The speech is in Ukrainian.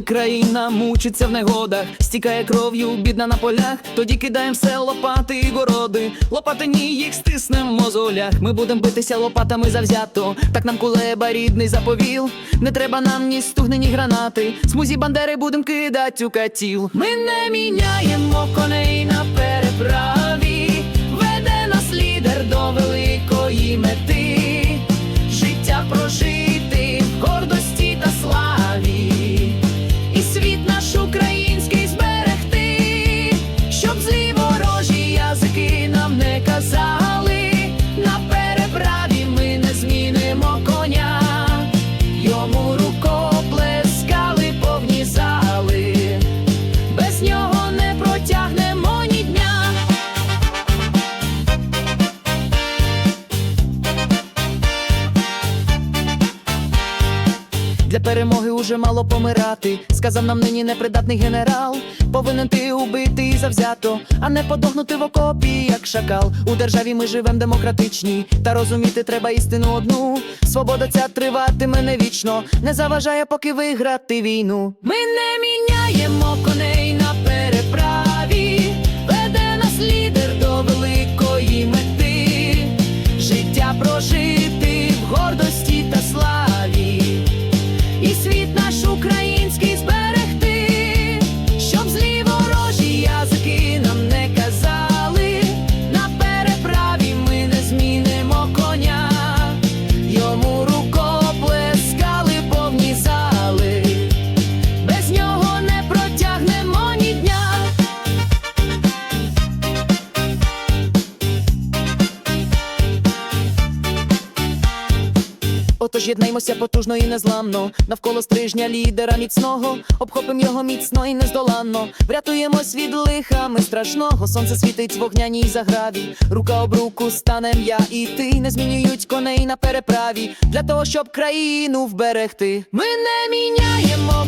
країна мучиться в негодах, стікає кров'ю, бідна на полях. Тоді кидаємо все лопати і городи. Лопатині їх стиснем в мозолях. Ми будем битися лопатами завзято. Так нам кулеба рідний заповіл. Не треба нам ні стугни, ні гранати. Смузі бандери будем кидать у катіл. Ми не міняємо коней Для перемоги уже мало помирати. Сказав нам нині непридатний генерал. Повинен ти убити завзято, а не подохнути в окопі, як шакал. У державі ми живем демократичні, та розуміти треба істину одну. Свобода ця триватиме не вічно, не заважає поки виграти війну. Ми не міняємо коней Отож єднаймося потужно і незламно, навколо стрижня лідера міцного, обхопим його міцно і нездоланно. Врятуємось від лиха ми страшного. Сонце світить в вогняній заграві. Рука об руку станем я і ти. Не змінюють коней на переправі для того, щоб країну вберегти. Ми не міняємо